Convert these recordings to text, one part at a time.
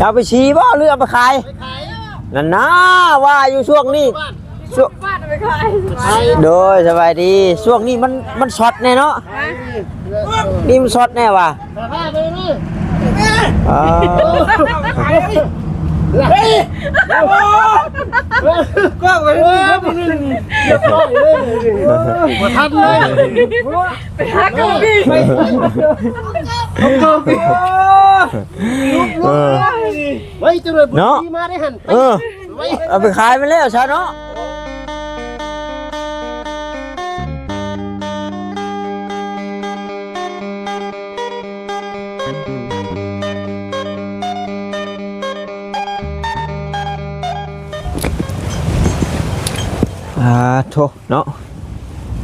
เอาไปชี้บ่หรือเอาไปขายไปขายแล้วนั่นนะว่าอยู่ช่วงนี้บ้านช่วงบ้านไปขายขายโดยสบายดีช่วงนี้มันมันช็อตแน่เนาะนี่มันช็อตแน่ว่ะสภาพไปเลยอ่าเฮ้ยก็ไปเลยเรียบร้อยเลยมาทันเลยไปหากะปิ เออ ไว้จังเลยบุญที่มาได้หันเออ ไว้เอาไปขายไปแล้วใช่เนาะอ่าโทเนาะ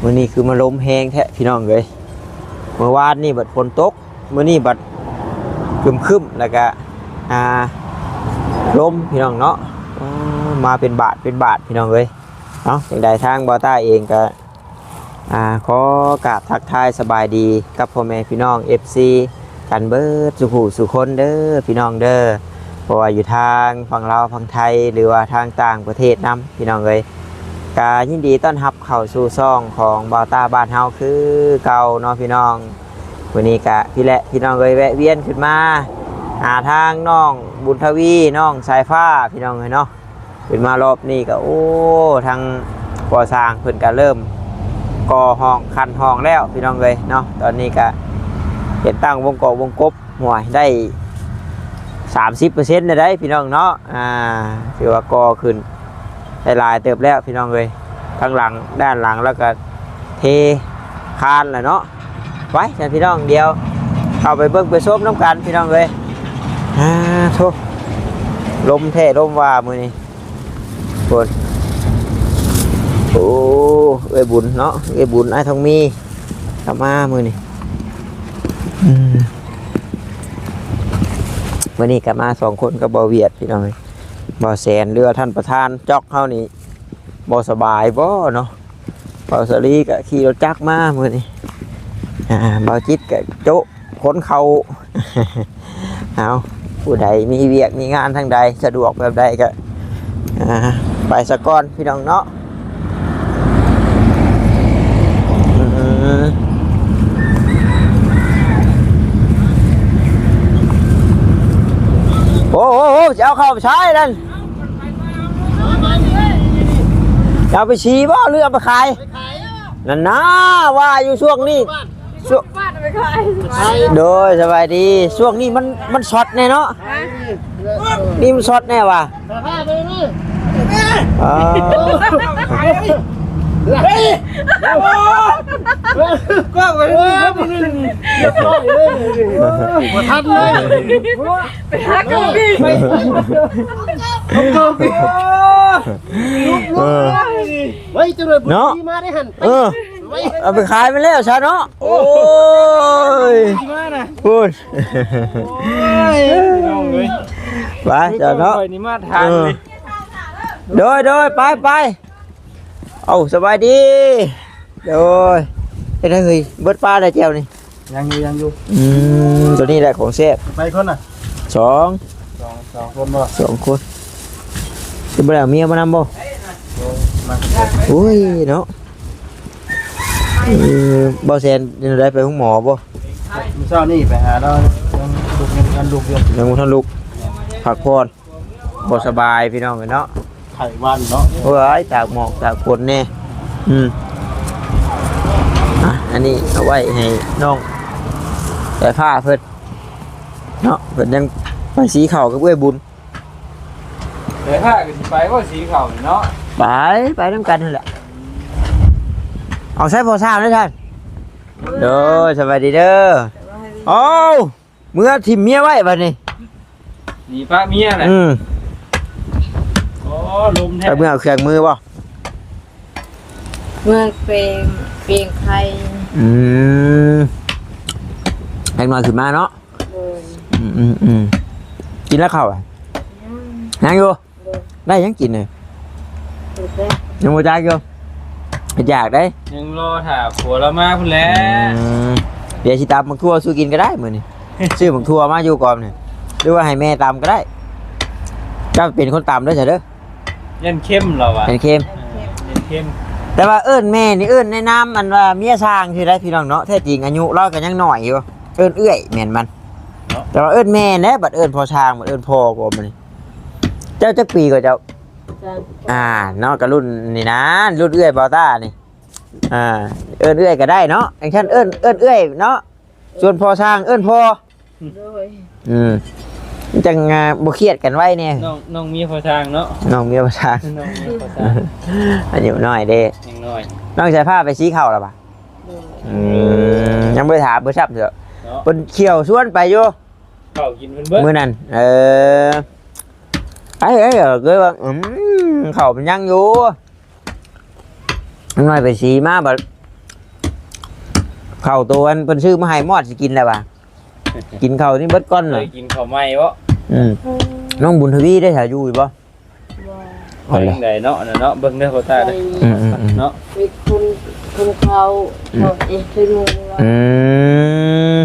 วันนี้คือมาลมแหงแท้พี่น้องเลยเมื่อวานนี่บัดฝนตก มื่อนี้บัดคึมคึมๆแล้วก็อ่าลมพี่น้องเนาะมาเป็นบาทเป็นบาทพี่น้องเลยเนาะอย่างใดทางบอต้าเองก็อ่าขอกราบทักทายสบายดีกับพ่อแม่พี่น้อง FC กันเบิดสุขุสุคนเด้อพี่น้องเด้อเพราะว่าอยู่ทางฝั่งลาฝั่งไทยหรือว่าทางต่างประเทศนํพี่น้องเลยกายินดีต้อนรับเข้าสู่ซ่องของบาวตาบ้านเฮาคือเก่าเนาะพี่น้อง วันนี้กะพี่และพี่น้องเลยแวะเวียนขึ้นมา หาทางน้องบุญทวีน้องสายฟ้าพี่น้องเลยเนาะขึ้นมารอบนี้ก็โอ้ทางก่อสร้างเพิ่นก็เริ่มก่อห้องคันห้องแล้วพี่น้องเลยเนาะตอนนี้ก็เห็นตั้งวงกบวงกบห่วยได้สามสิบเปอร์เซ็นต์ได้พี่น้องเนาะอ่าถือว่าก่อขึ้นได้ลายเติบแล้วพี่น้องเลยข้างหลังด้านหลังแล้วก็เทคานแหละเนาะ ไว้ฉันพี่น้องเดียวเข้าไปเบิ่งไปส้มน้ำกันพี่น้องเลยอ่าโทลมแท้ลมว่ามือนี้ฝนโอ้เอ้ยบุญเนาะเอ้บุญไอ้ทองมีกลับมามือนี้อืมมื่อนี้กลับมาสองคนกับบาเวียดพี่น้องเลยบ่แสนเรือท่านประธานจอกเฮานี่บ่สบายบ่เนาะบาสลีก็ขี่รถจักรมามือนี้ อ่าเบาจิตก็โจะขนเขาเอาผู้ใดมีเวียกมีงานทางใดสะดวกแบบใดก็อ่าไปสะก่อนพี่น้องเนาะอืมโอ้โหโอ้โหจะเอาเข้าไปใช้นั่นจะเอาไปชี้บ่หรือเอาไปขายไปขายแล้วนั่นนะว่าอยู่ช่วงนี้บ้าน ช่วงบ้านไปขายขายโดยสบายดีช่วงนี้มันมันช็อตแน่เนาะนี่มันช็อตแน่ว่ะสภาพไปเลยอ่าเฮ้ยก็ไปเลยเรียบร้อยเลยมาทันเลยไปหากะปิเออไว้จังเลยบุญที่มาได้หันเออ ไว้เอาไปขายไปแล้วใช่เนาะโอ้ยมานะพูดน้องเลยไปเจ้าเนาะนี่มาทานเลยโดยโดยไปไปเอาสบายดีโดยไอ้นั่นเฮ้ยเบิดปลาได้เจียวนี่ยังอยู่ยังอยู่อืมตัวนี้แหละของเซฟไปคนน่ะสองสองสองคนบ่สองคนจะไปเอาเมียมานำบ่มาโอ้ยเนาะ เออบ่แซนจะได้ไปห้องหมอบ่เช้านี่ไปหาเรายังลูกยังกันลูกอยู่ยังบ่ทันลุกพักผ่อนบ่สบายพี่น้องเอ้ยเนาะไข่วันเนาะโอ้ยตากหมอกตากฝนแน่อืมอะอันนี้เอาไว้ให้น้องแต่ผ้าเพิ่นเนาะเพิ่นยังไปสีเข่าวกับเว้ยบุญ เดี๋ยวถ้าก็สิไปก็สีเขานี่เนาะ ไป ไปน้ำกันนั่นแหละ เอาใช้พอทราบนะท่านเด้อสวัสดีเด้อโอ้าเมื่อทิมเมียไว้บัดนี้หนีป้าเมียแหละอืมโอ้ลมแท้ไปเมื่อเอาเครื่องมือบ่เมืองเปงเปงไทยอืมแรงน้อยขึ้นมาเนาะเลยอืมอืมอืมกินแล้วเข้าวอะยังอยู่ได้ยังกินเลยถูกแล้วยังบ่จักอยู่ อยากได้ยังรอถ่าผัวเรามาพุ่นแหล้อืมเดี๋ยวสิตามบักทั่วสู้กินก็ได้มื้อนี้ ซื้อบักทั่วมาอยู่ก่อนนี่หรือว่าให้แม่ตามก็ได้เเจ้าเป็นคนตามด้วยใช่เด้อยันเข้มเราอะเป็นเค็มยันเข้มแต่ว่าเอิ้นแม่นี่เอิ้นในน้ำมันว่าเมียช้างคือได้พี่น้องเนาะแท้จริงอายุเราก็ยังน้อยอยู่เอิ้นเอื้อยแม่นมันแต่ว่าเอิ้นแม่แน่บัดเอิ้นพ่อช้างบัดเอิ้นพ่อกว่ามันนี่เจ้าจักปีกว่าเจ้า อ่าเนาะก็รุ่นนี่นะรุ่นเอื้อยบอต้านี่อ่าเอิ้นเอื้อยก็ได้เนาะอย่างเช่นเอิ้นเอิ้นเอื้อยเนาะส่วนพ่อช้างเอิ้นพ่อโดยอืมจังอ่าบ่เครียดกันไว้เนี่ยน้องน้องมีพอทางเนาะน้องเมียพ่อช้างน้องมีพอทางอายุน้อยเด้ยังน้อยน้องใส่ผ้าไปชี้เข่าแล้วปะโดยอืมยังบ่ได้ถามเบ่ซับเถอะเนาะเพิ่นเขี่ยวชวนไปอยู่เข้ากินเพิ่นเบิดมื้อนั้นเออ ไอ้ไอ้เออเคยว่าอืมเขาเป็นยังอยู่น้อยไปสีมาบัดเข้าวตัวอันเพิ่นซื้อมาให้มอดสิกินแล้วว่ะกินข้าวนี่เบิดก้อนเคเลยยกินข้าวไหม้บ่อืมน้องบุญทวีได้ถ่ายอยู่อีกบ่ว่าเอาเลยจังไดเนาะน่ะเนาะเบิ่งเด้อพอตาเด้ออืมอืมอืมเนาะมีคุณคุณเขาเขาเองคือลุงว่าอืม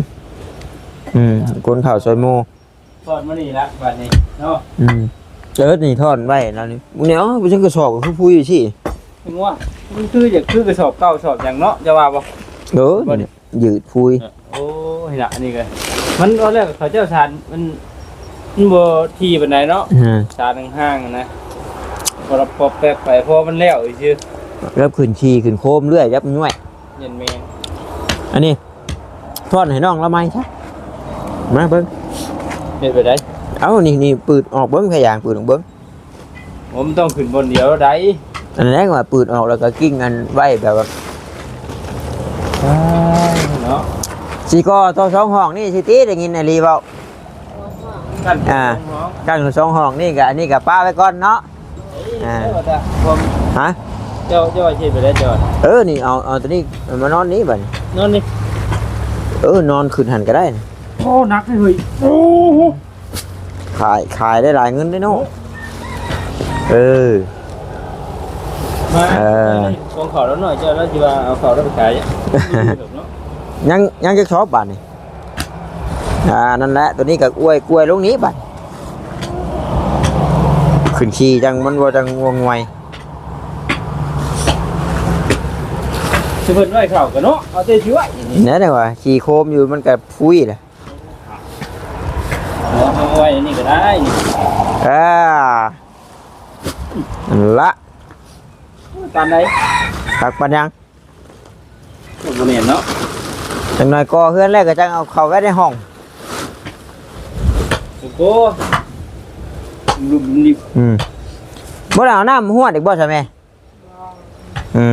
อืมคนข้าวซอยหมูทอดมื้อนี้ละบัดนี้เนาะอืม เจอนี่ทอดไว้แล้วนี่มึงเนี่ยอ๋อไปจังกระสอบกับผู้ผู้อยู่สิถึงว่ามันคืออยากคือกระสอบเก่าสอบหยังเนาะจะว่าบ่เออนี่ยืดพุยโอ้ยละนี่ก็มันตอนแรกเขาเจ้าชานมันมันบ่ที่ปานใดเนาะอ่าชานห้างๆนะพอเราปอบแปลกไปเพราะมันแล้วอีซื่อเริ่มขึ้นชีขึ้นโคมเรื่อยยับย่วยเย็นแมงอันนี้ทอดให้น้องละไหมใช่มาเบิ้งเฮ็ดไปได้ เอานี่นี่ปืดออกเบิ้งพยายามปืดออกเบิ้งผมต้องขึ้นบนเดียวได้อันแรกว่าปืดออกแล้วก็กิ้งอันไว้แบบว่าเนาะสีกอตัวสองห้องนี่สิตีได้ยินไอรีเปล่ากันอ่ากั้นสองห้องนี่กับอันนี้กับป้าไว้ก่อนเนาะอ่าผมฮะเจ้าเจ้าเฮ็ดไปได้เจ้าเออนี่เอาเอาตัวนี้มานอนนี้บัดนี้นอนนี่เออนอนขึ้นหันก็ได้นะโอ้หนักเลยเฮ้ยโอ้โห ขายขายได้หลายเงินได้เนาะเออ มาเออกองเขาแล้วหน่อยเจ้าแล้วสิว่าเอาเขาแล้วไปขายอะเนาะยังยังจะชอบบัดนี่อ่านั่นแหละตัวนี้กับกล้วยกล้วยลงนี้บัดขึ้นขี่จังมันว่าจังงวงไวสิเพิ่นไว้เข้ากันเนาะเอาแต่ช่วยนี่เนี่ยเดี๋ยวว่าขี่โคมอยู่มันกับพุ้ยเลย เอา ไว้นี่ก็ได้นี่อ่านั่นละตามใดตักปันยังบ่แม่นเนาะจังหน่อยก็เฮือนแรกก็จังเอาเข้าไว้ในห้องโอ้โหลุมนี่อืมบ่ได้เอาน้ำหัวดอีกบ่ใช่ไหมอื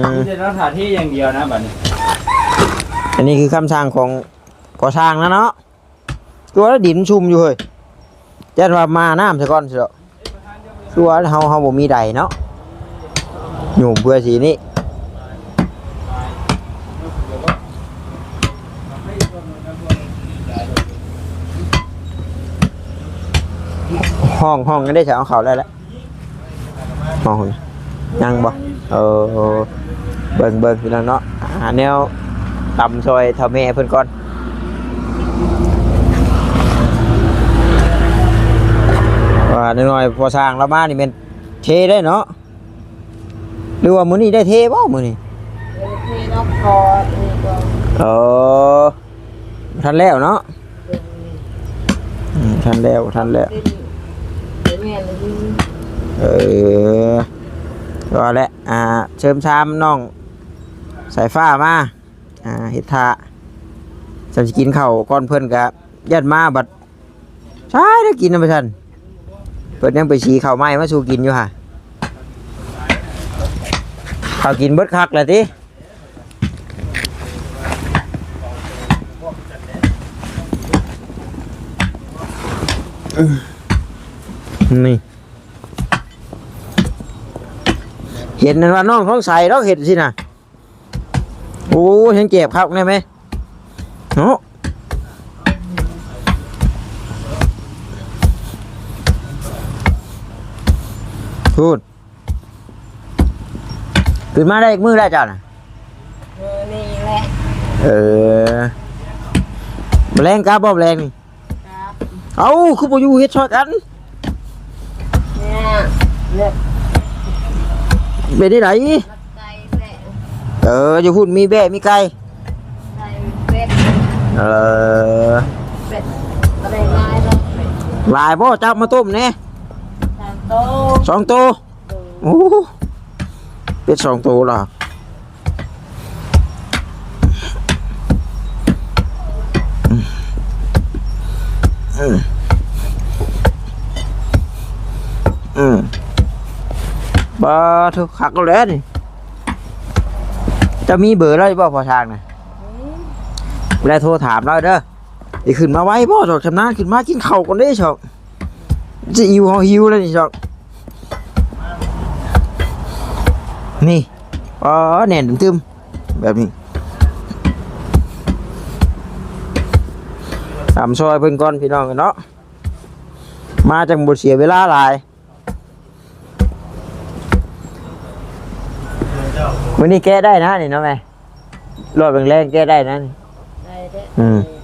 มมีแต่สถานที่อย่างเดียวนะบัดนี้ อันนี้คือคำสั่งของก่อสร้างนะเนาะตัวแล้วดินชุ่มอยู่เฮ้ย จะว่ามาน้ำซะก่อนสิเนาะคือว่าเฮาเฮาบ่มีใดเนาะโยมเพื่อสีนี้ห้องห้องก็ได้จะเอาเขาได้แล้วห้องยังบ่เออเบิ่งเบิ่งพี่น้องเนาะหาแนวตำซอยเท่าแม่เพิ่นก่อน ว่าน้อยๆพอสร้างแล้วมานี่แม่นเทได้เนาะหรือว่ามื้อนี้ได้เทบ่มื้อนี้เออที่นกคอนี่ก็เออทันแล้วเนาะอืมทันแล้วทันแล้วเป็นเป็นแม่เลยที่เออก็แหละอ่าเชิมชามน้อง สายฟ้ามาอ่าเฮ็ดทาจะกินข้าวก่อนเพิ่นกะยัดมาบัดใช่ได้กินนะพี่ท่าน เพิ่นยังไปฉีข้าวไหม้มาสู่กินอยู่ค่ะข้าวกินเบิดคักเลยตินี่เห็นนั่นว่าน้องท้องใสเราเห็นสินะโอ้ฉันเจ็บครับได้ไหมเนาะ พูดขึ้นมาได้อีกมือได้วจ้าน่ะเออนี่แหละเออแรงกาบบ่แรงนี่ครับเอาคือบ่อยู่เฮ็ดช็อตกันเนี่ยเป็นที่ไหนไก่แม่เอออยู่พุ่นมีแบะมีไก่ไก่เป็ดเออเป็ดอะไรง่ายแล้วเป็ดหลายบ่จับมาต้มแน่สามโต สองตัวโอ้เป็ดสองตัวเหรออืมอืมบาทุกขักแล้วนี่จะมีเบอร์อะไรบ่พอทางนะเวลาโทรถามเราเด้ออีขึ้นมาไว้บ่จอกชำนาญขึ้นมากินเข้าก่อนเด้ชอก จะหิวเฮาหิวแล้วนี่ชอกนี่อ๋อแหน่นตึมๆแบบนี้ตามซอยเพิ่นก่อนพี่น้องกันเนาะมาจังบ่เสียเวลาหลายมื้อนี้แก้ได้นะนี่เนาะแม่รอบแรงๆแก้ได้นะนี่ได้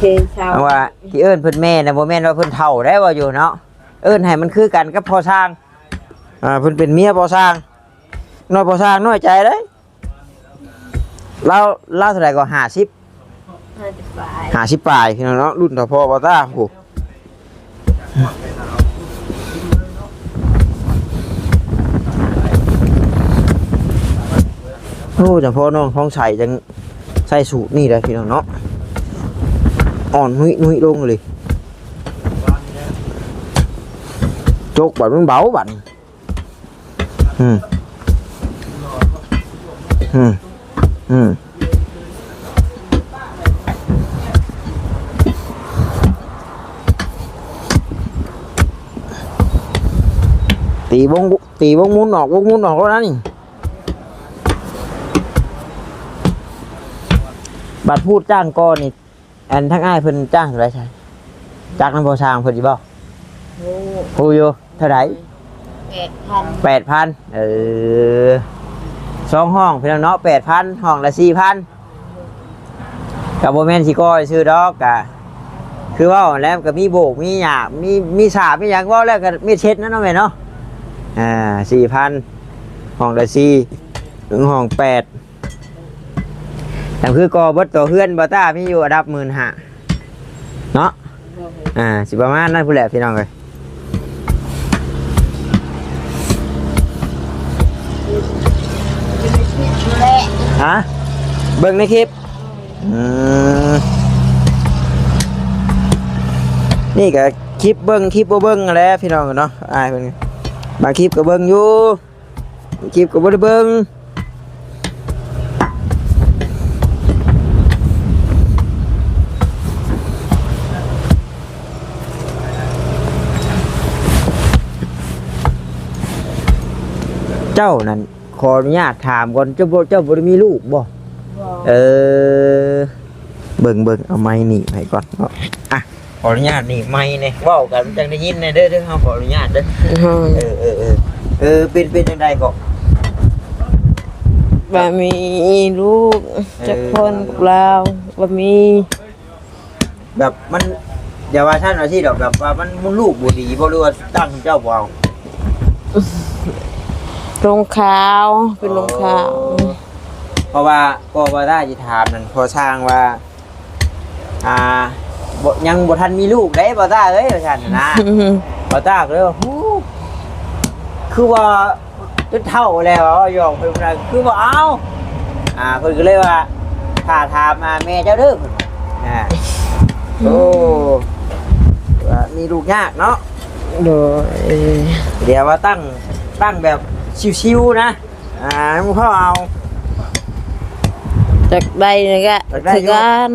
เด้ออืมสิเทชาวเพราะว่าที่เอิ้นเพิ่นแม่น่ะบ่แม่นว่าเพิ่นเฒ่าได้ว่าอยู่เนาะเอิ้นให้มันคือกันกับพ่อสร้างอ่าเพิ่นเป็นเมียพ่อสร้างน้อยพ่อสร้างน้อยใจเด้เราเราเท่าไหร่ก็50ห้าสิบปลายหาสิบปลายพี่น้องเนาะรุ่นต่อพ่อปอต้าโอ้โหโอ้จังพ่อน้องท้องใส่จังใส่สูตรนี่เลยพี่น้องเนาะ อ่อนนุ้ยนุ้ยลงเลยโจกแบบมันเบาบัดนี้อืมอืมอืมตีวงตีวงมุนออกวงมุนออกแล้วนะนี่บัตรพูดจ้างก้อนนี่ อันทั้งอ้ายเพิ่นจ้างเท่าไหรใช่จ้างน้ำพอช้างเพิ่นสิบ่โอ้พูดอยู่เท่าไหรแปดพันแปดพันเออสองห้องพี่น้องเนาะแปดพันห้องละสี่พันกับโบแมนสิก้อยซื้อดอกกะคือว่าแล้วก็มีโบกมีหยาบมีมีสาบมีหยังเว่าแล้วก็มีเช็ดนั่นเนาะแม่เนาะอ่าสี่พันห้องละสี่ถึงห้องแปด แต่คือกอเบดตัวเพื่อนบอต้าพี่อยู่อันดับหมื่นห้าเนาะอ่าสิประมาณนั้นพูดแหละพี่น้องเลยฮะเบิ่งในคลิปอืมนี่ก็คลิปเบิ่งคลิปบ่เบิ่งนั่นแล้วพี่น้องเนาะอ่าเพิ่นบางคลิปก็เบิ่งอยู่คลิปก็บ่ได้เบิ่ง เจ้านั่นขออนุญาตถามก่อนเจ้าบ่เจ้าบ่ได้มีลูกบ่บอกเออเบิ่งเบิ่งเอาไม้หนีบให้ก่อนเนาะอะขออนุญาตหนีบไม้เนี่ยเว้ากันจังได้ยินแน่เด้อเด้อเฮาขออนุญาตเด้อเออเออเออเออเป็นเป็นจังไดก็บ่มีลูกจักคนพวกเราบ่มีแบบมันอย่าว่าท่านว่าที่ดอกแบบว่ามันมันลูกบ่ดีบ่รู้ว่าตั้งเจ้าบ่เอา ลงขาวเป็นลงขาวเพราะว่าก็ว่าได้สิถามนั่นพอสร้างว่า อ่าบ่ยังบ่ทันมีลูกได้บ่ต้าเอ้ยว่าซั่นน่ะนะบาตากเลยว่าฮู้คือว่าจนเท่าแล้วอะยองเพิ่นว่าคือว่าเอาอ่าเพิ่นก็เลยว่าถ้าถามมาแม่เจ้าเด้อเพิ่นว่าอ่าโอ้ว่ามีลูกยากเนาะโดยเดี๋ยวว่าตั้งตั้งแบบ ชิวๆนะ อ่ามึงพ่อเอา จากใดนี่ก็จากใดคืออยู่ กัน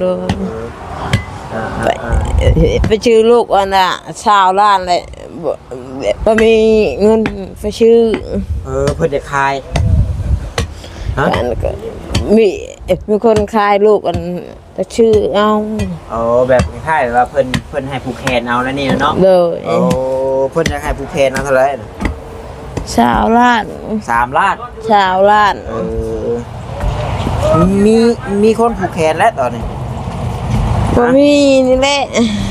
โดยอ่าไปไปชื่อลูกอันน่ะชาวล้านเลยบ่บ่มีเงินไปชื่อเออเพิ่นจะคายฮะอันก็มีมีคนขายลูกอันจะชื่อเอาโอ้แบบคล้ายๆว่าเพิ่นเพิ่นให้ผูกแขนเอาแล้วนี่เนาะโดยโอ้เพิ่นจะให้ผูกแขนเอาเท่าไหร่น่ะ ชาวล้านสามล้านชาวล้านเออมีมีคนผูกแขนแล้วตอนนี้บ่มีนี่แหละ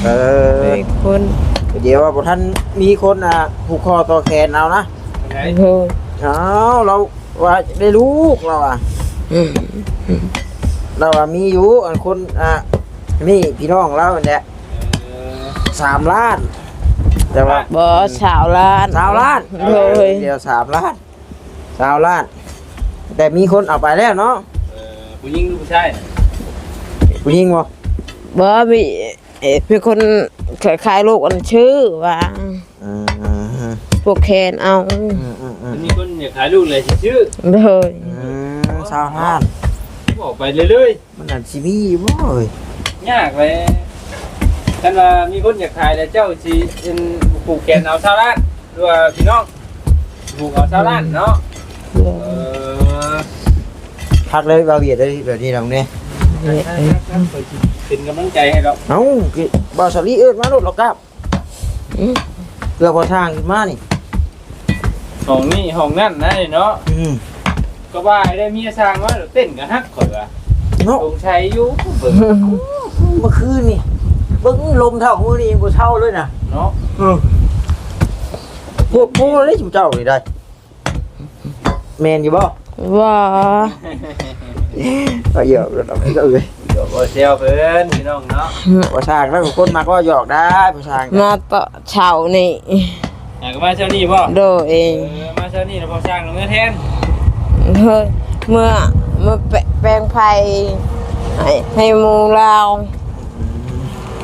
เออมีคนเอเดี๋ยวว่าบ่ท่านมีคนอะผูกคอต่อแขนเอานะไหนโดยเอาเราว่าได้ลูกเราอะอืมเราอะมีอยู่อันคนอะนี่พี่น้องเราเนี่ยเออสามล้าน แต่ว่าบ่ชาวล้านสาวล้านโดยเดียวสามล้านสาวล้าน แต่มีคนเอาไปแล้วเนาะเออผู้หญิงหรือผู้ชายน่ะผู้หญิงบ่บ่มีเอ่อเป็นคนคล้ายๆลูกอันชื่อว่าอืมพวกแคนเอาอืมอืมอืมมันมีคนอยากขายลูกเลยสิชื่อโดยอืมสาวล้านบอกไปเรื่อยมันอันซีมีอยู่บ่เอ้ยๆยากเลย ท่านว่ามีคนอยากขายแล้วเจ้าสิเป็นปลูกแกนเอาชาวล้านหรือว่าพี่น้องปลูกเอาชาวล้านเนาะเออพักเลยบาเวียดเลยแบบนี้เราเนี่ยเป็นกำลังใจให้เราเอ้ากิบาสลีเอิ้นมาโลดหรอกครับอืมเพื่อพอทางขึ้นมานี่ห้องนี้ห้องนั่นนะเนาะอืมก็ว่าได้เมียสร้างว่าเต้นกันฮักข่อยว่าเนาะลงชัยอยู่เบิ่งเมื่อคืนนี่ เบิ่งลมเท่ามือนี่ยังบ่เท่าเลยนะเนาะพวกพวกได้จุเจ้านี่ได้แมนอยู่บ่ว่าก็เยอะแล้วเราก็เอ้ยเดี๋ยวบ่เซลเพิ่นพี่น้องเนาะพอทางแล้วคนมาก็หยอกได้พอทางมาต่อเช้านี่อยากมาเช้านี้บ่โดยเอเองอมาเช้านี้แล้วพอสร้างแล้วเมื่อแทนเฮ้ยเมื่อเมื่อแปแปลงไฟให้ให้หมูลาว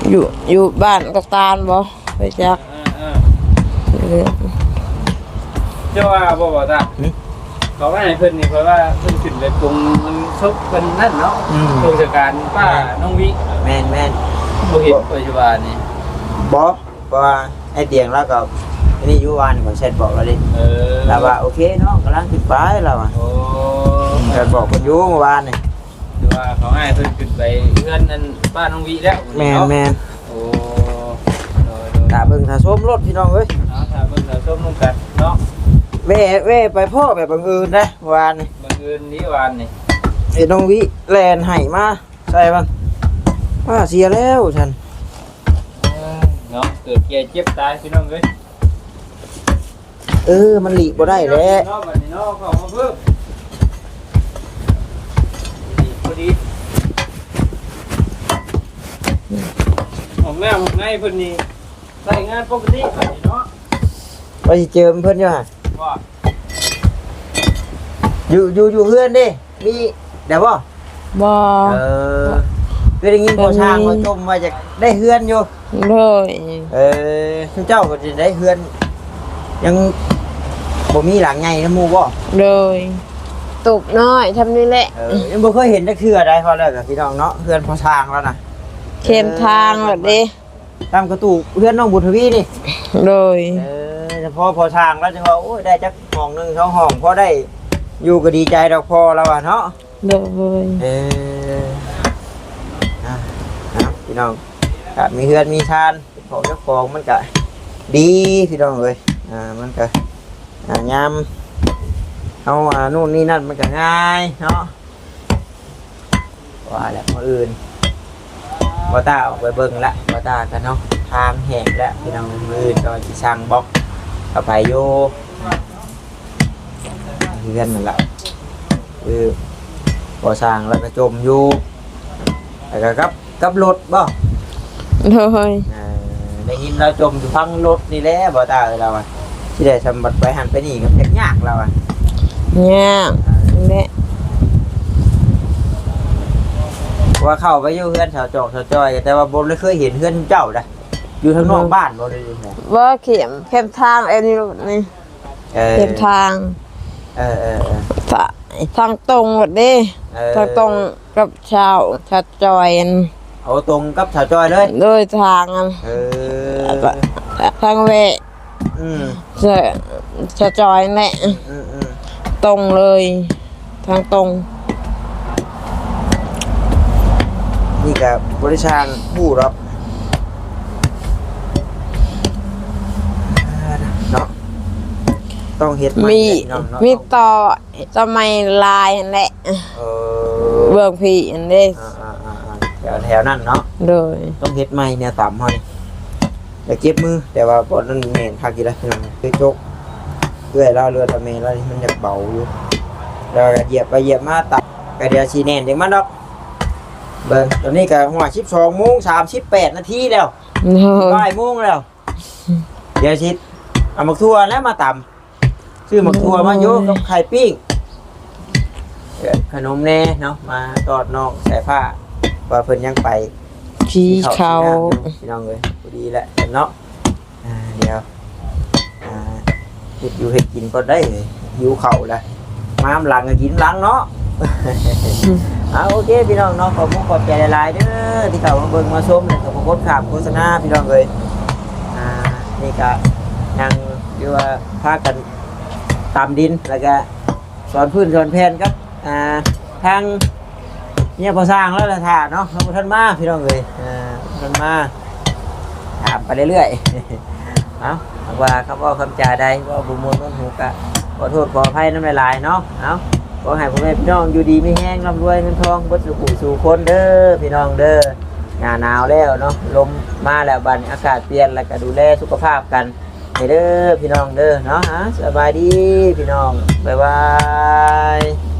อยู่อยู่บ้านกับตาลบ่ไปจักเออเออเจ้าว่าบ่บ่ตาเขาว่าให้เพิ่นนี่เพราะว่าเพิ่นขึ้นไปปรุงมันซุกเพิ่นนั่นเนาะอืมผู้จัดการป้าน้องวิแมนแมนบ่เห็นปัจจุบันนี่บอเพราะว่าไอ้เตียงแล้วก็อันนี้อยู่วานก็เสร็จบอกแล้วดิเออแล้วว่าโอเคเนาะกำลังขึ้นไปแล้วอะโอ้แต่บอกคนอยู่เมื่อวานนี่ คือว่าเขาให้เพิ่นขึ้นไปเพื่อนนั่นป้าน้องวิแล้วแมนแมนโอ้โดยโดยตาเบิ่งถ้าส้มรถพี่น้องเอ้ยเอาถ้าเบิ่งถ้าส้มลงกันเนาะแว่แว่ไปพ่อแบบบังเอิญนะเมื่อวานนี่บังเอิญนี้วานนี่ไอ้น้องวิแลนไห้มาใส่บ้างว่าเสียแล้วฉันเนาะเกิดแก่เจ็บตายพี่น้องเอ้ยเออมันหลีกบ่ได้แล้ว เนาะบัดนี้เนาะเข้ามาเพิ่มนี่พอดี ของแม่ของไงเพิ่นนี่ใส่งานปกติบัดนี้เนาะไปสิเจอเพิ่นอยู่ห่ะว่าอยู่อยู่อยู่เฮือนเด้มีเดี๋ยวบ่บ่เออคือได้ยินพอช่างมาชมว่าจะได้เฮือนอยู่โดยเออเจ้าก็จะได้เฮือน ยังบ่มีหลังใหญ่นะหมู่บ่โดยตุกน้อยทำนี่แหละเออยังบ่เคยเห็นจักเทื่อใดพอแล้วกับพี่น้องเนาะเฮือนพอช่างแล้วนะ เข้มทางแบบนี้ตามกระตูกเฮือนน้องบุญทวีนี่โดยเออแต่พอพอช่างแล้วจังว่าโอ้ยได้จักห้องหนึงสองห้องพอได้อยู่ก็ดีใจดอกพอแล้วอะเนาะ โดยเอออะนะพี่น้องครับมีเฮือนมีชานของเจ้าของมันก็ดีพี่น้องเลยอ่ามันก็อ่ายามเอาอ่านู่นนี่นั่นมันก็ง่ายเนาะว่าแหละคนอื่น บอตาออกไปเบิ่งละบอตากันเนาะทางแหกแล้วพี่น้องมืออื่นก็สิสั่งบล็อกเข้าไปโยเฮือนนั่นแหละคือพอสร้างแล้วก็จมอยู่แล้วก็กับกับรถบ่โดยเอ่อได้ยินเราจมอยู่พังรถนี่แหละบ่ตาเอ้ยเราอะที่ได้สมบัติไปหันไปนี่ก็ยากๆเราอะเนี่ยแหละเพราะ ว่าเข้าไปอยู่เฮือนชาวจอกชาวจอยแต่ว่าบ่ได้เคยเห็นเฮือนเจ้าดะอยู่ทางนอกบ้านบ่ได้เลยนะว่าเข็มเข้มทางไอ้นี่ลูกนี่เออเข้มทางเออเออเออทะทางตรงหมดเด้เออทางตรงกับชาวชาวจอยอันเอาตรงกับชาวจอยเลยโดยทางอันเออทางเวะอืมจะชาวจอยแหละอืมอืมตรงเลย ทางตรง นี่ก็บริชางผู้รับเนาะต้องเฮ็ดนมีเนาะเนาะมีต่อจะไม่ลายอันแหละ เออเบื้องพี่อันเด้อ่าอ่าอ่าอ่าแถวแถวนั่นเนาะ โดยต้องเฮ็ดใหม่เนี่ยต่ำเฮานี่อยากเจ็บมือแต่ว่าบอลนั้นแน่นคักอยู่แล้วพี่น้องคือโจกเพื่อยเราเรือตะเมแล้วนี่มันอยากเบาอยู่แล้วก็เหยียบไปเหยียบมาตับกระเดียวชีแน่นเด็กมันดอก เบิ่งตอนนี้ก็หัวชิบสองโมงสามสิบแปดนาทีแล้วโดยบ่ายโมงแล้ว เดี๋ยวชิดเอาหมักทั่วแล้วมาตำซื้อหมักทั่วมาโยกกับไข่ปิ้งเดี๋ยวขนมแน่เนาะมาตอดน้องใส่ผ้าว่าเพิ่นยังไปชี้เขาพี่น้องเลยพอดีแหละเนาะอ่าเดี๋ยวอ่าเฮ็ดอยู่เฮ็ดกินก็ได้เลยหิวเข่าวแล้วมามหลังก็กินหลังเนาะ เอาโอเคพี่น้องเนาะขอบคุณขอบใจหลายๆเด้อที่เข้ามาเบิ่งมาชมแล้วก็มากดขามโฆษณาพี่น้องเลยอ่านี่ก็นั่งอยู่ว่าพากันตามดินแล้วก็สอนพื้นสอนแผ่นครับอ่าทางเนี่ยพอสร้างแล้วละท่าเนาะเราบ่ท่านมาพี่น้องเลยอ่าท่านมาถามไปเรื่อยๆเอาเอาว่าคำว่าคำจาใดว่าบุมวลต้นหูกะขอโทษขออภัยน้ำลายๆเนาะเอา ขอให้พ่อแม่พี่น้องอยู่ดีไม่แห้งร่ำรวยเงินทองบดสุขุสู่คนเด้อพี่น้องเด้อหน้าหนาวแล้วเนาะลมมาแล้วบัดนี้อากาศเปลี่ยนแล้วก็ดูแลสุขภาพกันเด้อพี่น้องเด้อเนาะฮะสบายดีพี่น้องบ๊ายบาย